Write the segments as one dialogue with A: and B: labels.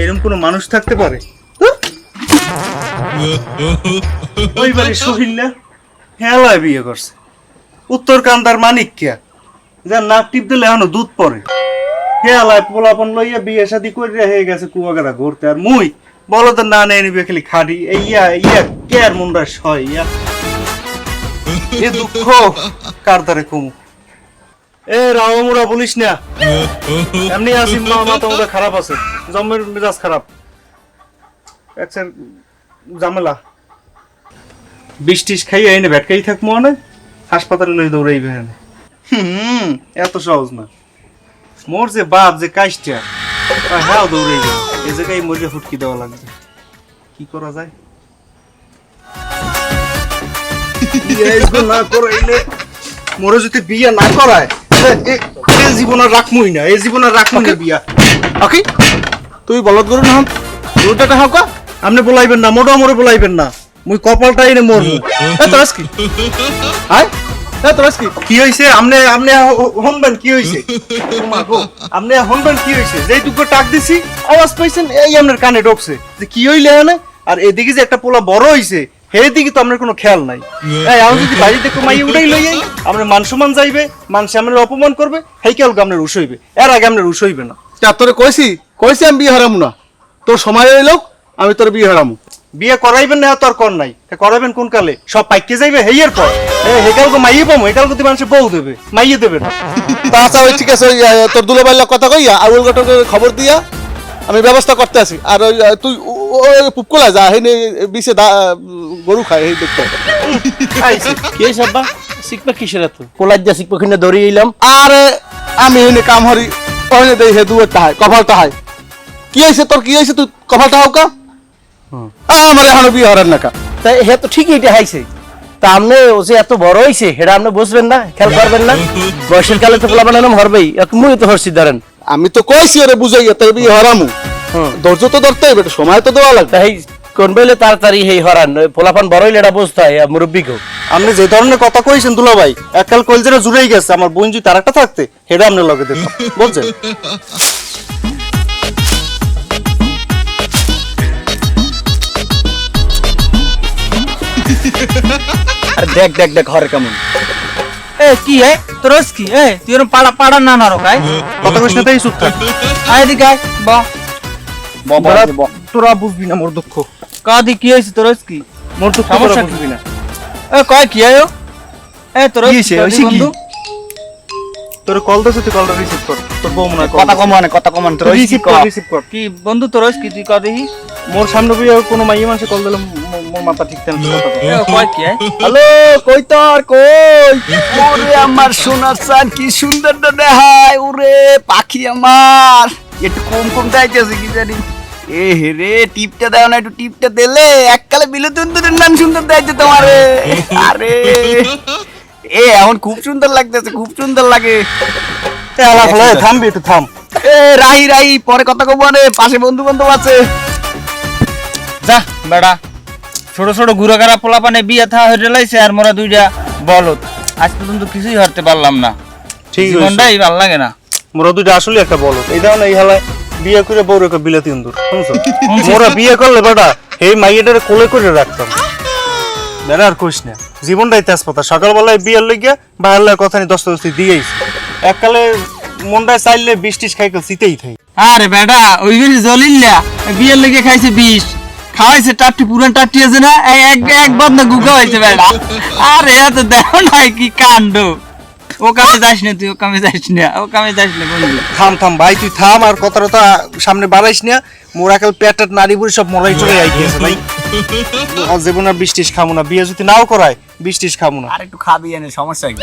A: এরকম কোনো মানুষ থাকতে পারে? ওই বাড়ির সহিল্লা হেলায় বিয়ে করছে। উত্তর কান্দার মানিক কিয়া যার নাক টিপ দিলে এখনও দুধ পরে। হেলায় পোলাপন লইয়া বিয়ে শাদি করে হয়ে গেছে কুয়াগাড়া ঘুরতে। আর মুই বলো তো না নেই নিবে খালি খাড়ি এই ইয়া ইয়া কে আর মুন্ডা সয় ইয়া? এ দুঃখ কার দ্বারে কমু এ রামুরা বলিস না। এমনি খারাপ আছে। জমের মেজাজ খারাপ। একসার ঝামেলা। বিষ খাইয়ে এনে থাকব মানে হাসপাতালে লই এত সহজ না। মোর যে বাপ যে কাজটা হ্যাঁ দৌড়াইবে। এ জায়গায় মজা ফুটকি দেওয়া লাগবে। কি করা যায়? না মোরে যদি বিয়ে না করায় জীবন আর রাখমুই না এই জীবন আর রাখমুই না বিয়া।
B: আকি তুই বলদ গরু না রুটাটা হাওকা
A: আপনি বলাইবেন না মোটা মোরে বলাইবেন না। মুই কপালটাই নে মরমু
B: এ তোরাস কি আয় এ তোরাস কি
A: কি হইছে? আপনি আপনি হনবেন কি হইছে? ও মা আপনি হনবেন কি হইছে? টাক দিছি আওয়াজ পাইছেন এই আপনার কানে ঢোকছে যে কি হইলে এনে? আর এদিকে যে একটা পোলা বড় হইছে সেই দিকে তো আপনার কোনো খেয়াল নাই। এই আমি যদি বাড়িতে কমাই উড়াই লই যাই আপনার মান সম্মান যাইবে মানুষ আপনার অপমান করবে সেই কেউ আপনার উস হইবে। এর আগে আপনার উস হইবে না।
B: তা তোরে কইছি কইছি আমি বিয়ে হারামু না। তোর সময় এলো আমি তোর বিয়ে হারামু।
A: বিয়ে করাইবেন না তোর কর নাই। তা করাইবেন কোন কালে? সব পাইকে যাইবে হেইয়ের পর। হেকাল কো মাইয়ে পামো হেকাল কো মানুষ বউ দেবে মাইয়ে দেবে না।
B: তা আচ্ছা ওই ঠিক আছে তোর দুলাবাইলা কথা কইয়া আউল ঘটকের খবর দিয়া আমি ব্যবস্থা করতে আছি। আর ওই তুই ও- পুপকলা যা হেনে বিছে দা- গরু খায় এই দেখতে
C: কে সাব্বা শিখবা কিসের এত? পোলার দিয়া শিখবা কিনে ধরে এলাম
B: আর আমি হেনে কাম হরি ওখানে দেই হে দুয়ের তাহাই কপাল তাহাই। কি হয়েছে তোর কি হয়েছে তুই কপালটা হাওকা আমার এখনও বিয়ে হারান না কা
C: তাই হে তো ঠিকই এটা হাইছে তা আপনি ও যে এত বড় হইছে সেটা আপনি বুঝবেন না খেয়াল করবেন না। বয়সের কালে তো পোলা বানানো হরবেই মুই তো হরছি ধরেন।
B: আমি তো কইছি ওরে বুঝাইয়া তোর বিয়ে হারামু। ধৈর্য তো ধরতে হবে সময় তো দেওয়া লাগবে।
C: তাই কোন বেলে তাড়াতাড়ি হেই হরান পোলাপান এটা বুঝতে হয় মুরব্বী কেউ।
A: আপনি যে ধরনের কথা কইছেন দুলা ভাই এককাল কলজেরা জুড়েই গেছে আমার বোন যদি তার একটা থাকতে সেটা আপনার লগে দিতাম বুঝছেন?
C: আর দেখ দেখ দেখ হরে কেমন।
D: এ কি হে? তোরস কি? এ তুই পাড়া পাড়া না না রকাই
A: কথা কইস না তাই চুপ
D: আয় আয় ব।
A: তোরা তোরা বুঝবি না মোর দুঃখ।
D: কাদি কি হয়েছে? তোরস কি?
A: মোর দুঃখ তোরা
D: সমস্যা কি?
A: বুঝবি না।
D: এ কয় কি আয়ো? এ তোরস
A: কি হয়েছে? হয়েছে কি? তোর কল দিছে তুই কলটা রিসিভ কর তোর বউ মনে
C: কথা। কমান কথা কমান তোর
A: রিসিভ কর রিসিভ কর।
D: কি বন্ধু তোরস কি? তুই
A: মোর সামনে বিয়ে কোনো মাইয়ে মানুষে কল দিলে মোর মাথা ঠিক থাকে না কথা। কয়।
D: এ কয় কি আয়
C: হ্যালো কই তোর? কই? ওরে আমার সোনার চান কি সুন্দর দেখায়। ওরে পাখি আমার। একটু কম কম চাইতেছে কি জানি। এ রে টিপটা দাও না একটু টিপটা দিলে। এককালে বিলুতুন দুরের নাম সুন্দর দেখাইছে তোমারে। আরে। এ এখন খুব সুন্দর লাগতেছে খুব সুন্দর লাগে।
A: ফলে থামবি একটু থাম।
C: এ রাহি রাহি পরে কথা কব রে পাশে বন্ধু বান্ধব আছে।
D: যা বেড়া। ছোট ছোট ঘুরে গাড়া পোলা পানে বিয়ে থা হয়ে লাইছে আর মোরা দুইটা বলত আজ পর্যন্ত কিছুই হারতে পারলাম না।
A: ঠিক আছে
D: জীবনটাই ভালো লাগে না।
A: মোরা দুইটা আসলে একটা বলো এই দাও না এই হালায়। বিয়ে করে বউ রেখে বিলাতি অন্দুর শুনছো? মোরা বিয়ে করলে বেটা এই মাইয়াটারে কোলে করে রাখতাম। বেড়া আর কইস না জীবনটাই তেজপাতা। সকালবেলায় বিয়ের লইগিয়া বাইরের কথা নিয়ে দশটা দশটি দিয়েইছি এককালে মনটায় চাইলে বিষ টিস খাইকে চিতেই থাই।
D: আরে বেটা ওই গেছি জলিল্লা বিয়ের লেগে খাইছে বিষ। খাওয়াইছে টাট্টি পুরান টাট্টি আছে না এক এক বদনা গুগা হয়েছে বেটা। আরে এত দেখো না কি কাণ্ড। ও কামে যাস না তুই ও কামে যাস না ও কামে যাস না বন্ধু।
A: থাম থাম ভাই তুই থাম আর কথা টথা সামনে বাড়াইস না। মোর একাল পেট নারী বুড়ি সব মরাই চলে আইতেছে ভাই। আর জীবন আর বিষ টিস না। বিয়ে যদি নাও করায় বিষ টিস খামো না।
C: আর একটু খাবি এনে সমস্যা কি?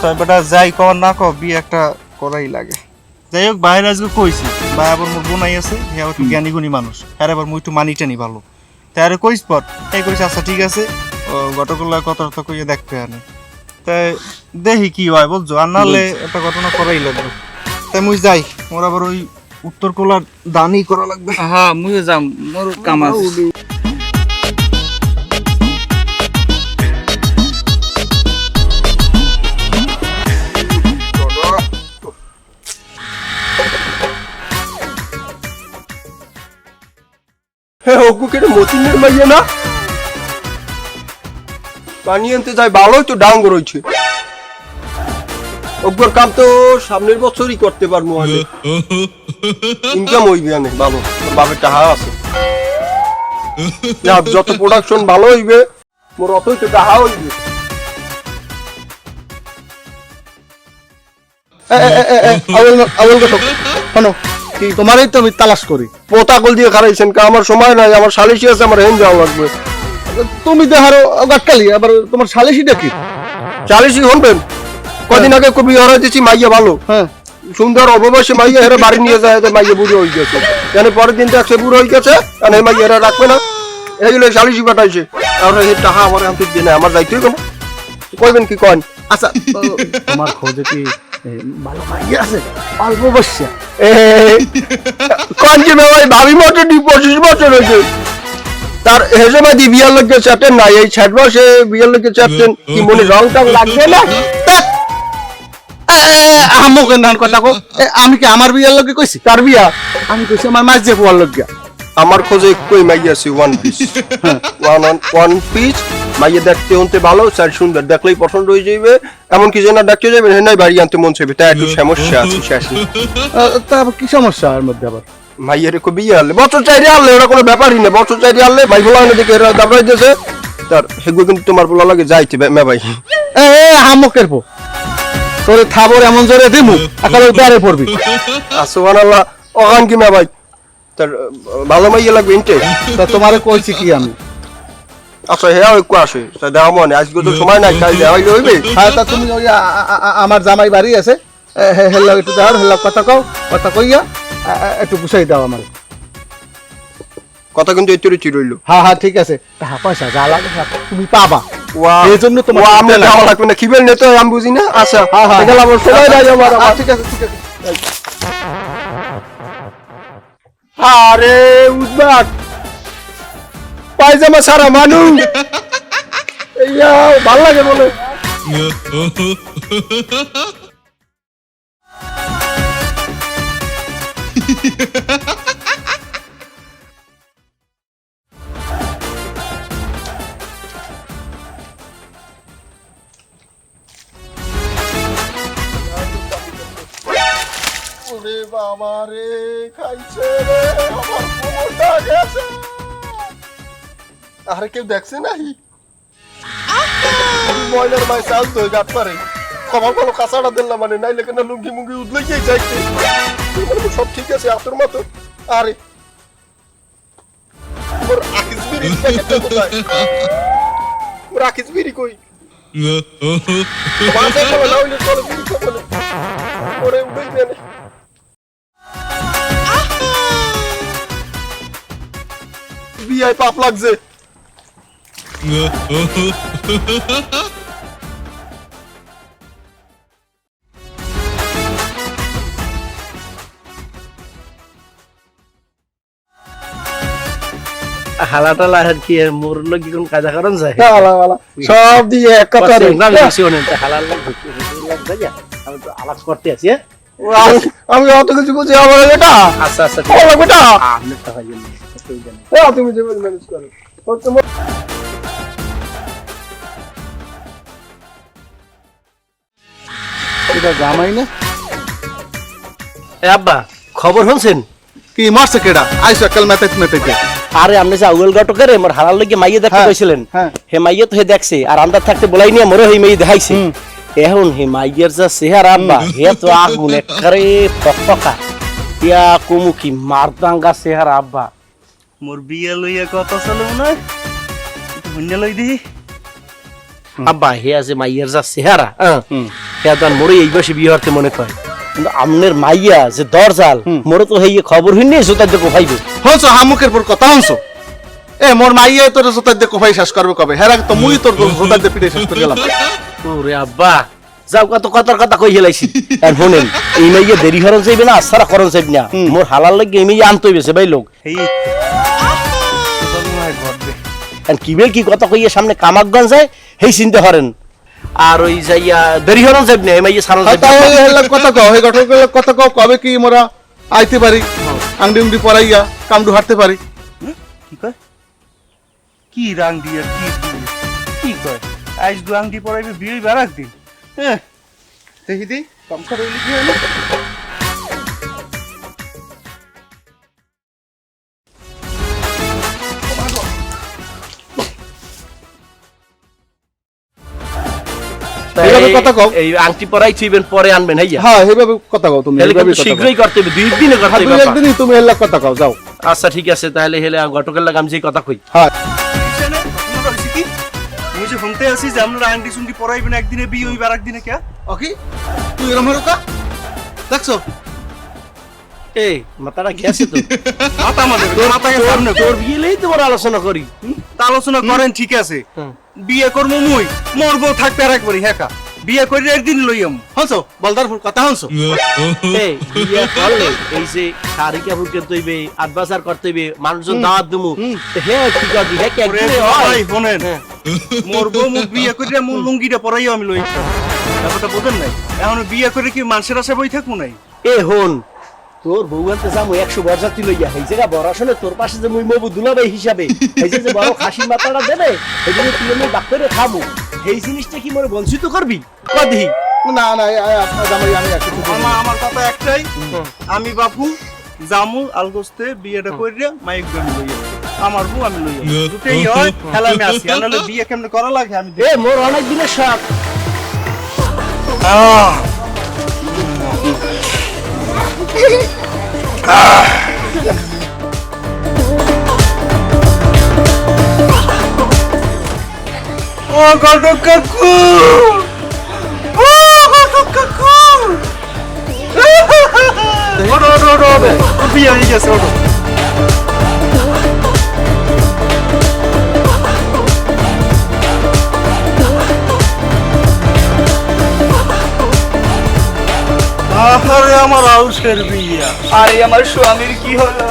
A: তবে বেটা যাই কর না কর বিয়ে একটা করাই লাগে। যাই হোক বাইরে আজকে কইছি ভাই আবার মোর বোনাই আছে হে আবার একটু জ্ঞানী গুণী মানুষ। হ্যাঁ আবার মুই একটু মানি টানি ভালো। তাই আরে কইস পর তাই কইস আচ্ছা ঠিক আছে। কথা কথা কইয়ে দেখতে আনে। তাই দেখি কি হয় বলছো আর নাহলে একটা ঘটনা করাই লাগবে। তাই মুই যাই মোর আবার ওই উত্তর কোলার দানই করা লাগবে।
D: হ্যাঁ মুই যাম মোর কাম আছে।
E: হ্যাঁ ওকে কেটে মতিনের মাইয়া না? আনতে যাই ভালোই তো ডাঙ্গর হয়েছে ওগুলোর কাম তো সামনের বছরই করতে পারব আমি। ইনকাম হইবে ভালো। আছে। যত প্রোডাকশন ভালো হইবে, মোর অতই তো হইবে।
B: তোমারই তো আমি তালাশ করি।
E: পোতা পোতাকল দিয়ে খারাইছেন আমার সময় নাই, আমার সালিশি আছে, আমার হেন যাওয়া লাগবে।
B: তুমি দেহারো গাটকালি আবার তোমার সালিশিটা কি?
E: সালিশি শুনবেন কদিন আগে কবি হরা দিছি মাইয়া ভালো।
B: হ্যাঁ।
E: সুন্দর অবশ্যই মাইয়া হেরা বাড়ি নিয়ে যায় তো মাইয়া বুড়ো হয়ে গেছে। জানে পরের দিন একশো বুড়ো হয়ে গেছে এই মাইয়া হেরা রাখবে না। এইগুলো সালিশি পাঠাইছে। আর এই টাকা আমার আনতে দিয়ে না আমার যাইতেই কেন কইবেন কি কন?
B: আচ্ছা তোমার খোঁজে কি ভালো মাইয়া আছে? অল্প বসছে
E: এ, কন কি ভাই? ভাবি মতো পঁচিশ বছর হয়েছে। তার হেসে দি বিয়ার লোককে চ্যাপ্টেন নাই এই ষাট বসে বিয়ার চ্যাপ্টেন কি মনে রং টং লাগবে না?
B: আমকে নান কথা কো আমি কি আমার বিয়ার লগে কইছি?
E: তার বিয়া?
B: আমি কইছি আমার মাঝে পোয়ার লগে।
E: আমার খোঁজে কই মাইয়া আছে one piece one one piece মাইয়া দেখতে হতে ভালো স্যার সুন্দর। দেখলেই পছন্দ হয়ে যাবে এমন কি যেন ডাকতে যাবেন হ্যাঁ নাই বাড়ি আনতে মন চাইবে। তাই একটু সমস্যা আছে শেষে
B: তা কি সমস্যা আর মধ্যে আবার?
E: মাইয়ারে কো বিয়ে আনলে বছর চাইরে আনলে ওরা কোনো ব্যাপারই না বছর চাইরে আনলে ভাই বলা না দেখে এরা দাবড়াই দিয়েছে তার হেগুলো কিন্তু তোমার বলা লাগে যাইতে মে ভাই।
B: এ হামকের পো তোরে থাবর এমন জোরে দিমু একালে পড়বি।
E: আসোয়ান আল্লাহ ওখান কি মে ভাই? তার ভালো মাইয়া লাগবে ইনটে?
B: তা তোমারে কইছি কি আমি?
E: আচ্ছা হ্যাঁ একটু আসে। তা দেওয়া মনে আজকে তো সময় নাই তাই দেওয়া হইবে।
B: হ্যাঁ তা তুমি ওই আমার জামাই বাড়ি আছে। হেল্লা একটু দাও হেল্লা কথা কও কথা কইয়া। একটু বুঝাই দাও আমার।
E: কথা কিন্তু একটু রুচি রইল
B: হ্যাঁ হ্যাঁ ঠিক আছে। টাকা পয়সা যা লাগে তুমি পাবা।
E: ওয়া
B: এই জন্য তোমার নাই।
E: যাওয়া লাগবে না। খিবেল নেই তো আমি বুঝি না। আচ্ছা
B: হ্যাঁ, হ্যাঁ।
E: গেলাম আমার সময় নাই আমার
B: হ্যাঁ, ঠিক আছে ঠিক আছে।
E: আরে উদ্বাট পায়জামা সারা মানু ইয়া ভালো লাগে বলে ওরে বাবা রে খাইছে রে আমার কোমরটা গেছে। আরে কেউ দেখছে নাই? ময়লার মাই চাল তো গাট পারে। কমাল ভালো কাঁচাটা দিলাম মানে নাইলে কেন লুঙ্গি মুঙ্গি উদলে গিয়ে যাইতে? মানে সব ঠিক আছে আতর মতো। আরে মোর আকিস বিড়ি কোথায়? মোর আকিস বিড়ি কই? মাঝে বলে না হইলে চলো বিড়ি খাব না ওরে উঠেই দেয় বিয়ায় পাপ লাগছে।
F: হালাটালা আর কি মোর লগি কোন কাজা করন যায়
E: বালা বালা সব দিয়ে এক কথা রে
F: না। বেশি হনে হালাল লাগ লাগ যায় আমি তো আলাপ করতে আছি হ্যাঁ?
E: আমি- আমি অত কিছু বুঝি আমার এটা?
F: আচ্ছা আচ্ছা
E: আমার বেটা
F: আপনি তো হয় জন্য
E: এ, তুমি যে ম্যানেজ করো।
B: এটা জামাই না?
F: এ আব্বা খবর শুনছেন?
B: কি মারছে কেডা? আইসো কাল মেতে মেতে
F: আরে আপনি যে আউল গটকের মোর লগি মাইয়ে দেখতে
B: হ্যাঁ,
F: কইছিলেন।
B: হ্যাঁ।
F: হে মাইয়ে তো হে দেখছে আর আন্দার থাকতে বলাই নিয়ে মোরে হই মাইয়ে দেখাইছে। এখন হে মাইয়ের যা চেহারা আব্বা হে তো আগুন একবারে ইয়া কুমুকি মারদাঙ্গা চেহারা আব্বা।
A: মোর বিয়ে লইয়া কথা চলে ভুঞ্জা লই দিই
F: আব্বা হে আছে মাইয়ের যা চেহারা হ্যাঁ হে তো আর মোরে এই বসে বিয়ে হতে মনে কয়। কিন্তু আমনের মাইয়া যে দরজাল মোরে তো হেয়ে খবর হইনি জোতার দেখো ভাইবে
B: হনছো হামুকের পর কথা হনছো এ মোর মাইয়া তোর জোতার দিয়ে কোফাই শেষ করবে কবে? হেরা তো মুই তোর জোতার পিঠে শেষ করে গেলাম।
F: ওরে আব্বা যাও কত কথার কথা কই হেলাইছি। আর শুনেন এই মাইয়া দেরি হরন চাইবে না আসারা করন চাইবে না। মোর হালাল লাগে এই মাইয়া আনতে হইবেছে ভাই লোক। আর কিবেল কি কথা কইয়া সামনে কামাকগঞ্জ যায় সেই চিন্তা করেন আর ওই যাইয়া দেরি হরন যাইবে না এই সারল সারান যাইবে।
B: কথা কও হে গঠন করলে কথা কও কবে কি মোরা আইতে পারি? আংডি উংডি পরাইয়া কামডু হাঁটতে পারি।
A: কি কি কয়? কি রাং দিয়ে কি কি কয়? আইস দু আংডি পরাইবে বিয়ে বারাক দিন হ্যাঁ। দেখি দি কম করে লিখি হলো
B: কথা কও।
F: এই আংটি পরাই থইবেন পরে আনবেন হইয়া
B: হ্যাঁ এইভাবে কথা কও তুমি এইভাবে।
F: শীঘ্রই করতে হবে দুই দিনে করতে
B: হ্যাঁ,
F: হবে
B: দুই একদিনই তুমি এর কথা কও যাও।
F: আচ্ছা ঠিক আছে তাহলে হেলে গটকের লাগাম যে কথা কই।
B: হ্যাঁ।
A: হইছে যে শুনতে আছি যে আপনারা আংটি সুংটি পরাইবেন একদিনে বিয়ে হইবে একদিনে কে?
B: ওকে তুই এরম হেরুকা দেখছ?
F: এই মাথাটা গেছে তো
A: মাথা মাথাকে
F: তোর-
A: সামনে
F: তোর বিয়েলেই তোমার আলোচনা করি।
A: তা আলোচনা করেন ঠিক আছে। বিয়ে করব মুই মরবো থাকবে আর একবারই হ্যাঁ বিয়ে করে একদিন লইয়াম
B: হনছো বলদারপুর কথা হনছো
F: এই বিয়ে করলে এই যে শাড়ি কাপড় কিনতে হইবে আডবাসার করতে হইবে মানুষজন দাওয়াত দিমু। হে কি করবি হে কি
A: ভাই শোনেন।
F: হ্যাঁ।
A: মরবো মু বিয়ে করে মু লুঙ্গিটা পরাইও আমি লই ব্যাপারটা বোঝেন নাই? এখন বিয়ে করে কি মানুষের আশা বই থাকব নাই?
F: এ হন তোর বউ আনতে যাব একশো বরযাত্রী লইয়া। এই জায়গা বড় আসলে তোর পাশে যে মুই মবু দুলাভাই হিসাবে এই যে বড় খাসির মাথাটা দেবে এই জন্য তুই আমি বাক করে খাব এই জিনিসটা কি মনে বঞ্চিত করবি? কদি
B: না না আপনার জামাই আমি
A: আমার আমার কথা একটাই। আমি বাপু জামু আলগোস্তে বিয়েটা কইরা মাইক গান লইয়া আমার বউ আমি লইয়া দুটেই হয় খেলা আমি আসি। নাহলে বিয়ে কেমনে করা লাগে আমি
F: এ মোর অনেক দিনের শখ।
A: আহ। ও ঘটক কাকু! ও ঘটক কাকু! ওটো ওটো ওটো ওটো বিয়ে হয়ে গেছে ওটো আরে আমার আউসের বিয়া।
C: আরে আমার স্বামীর কি হলো?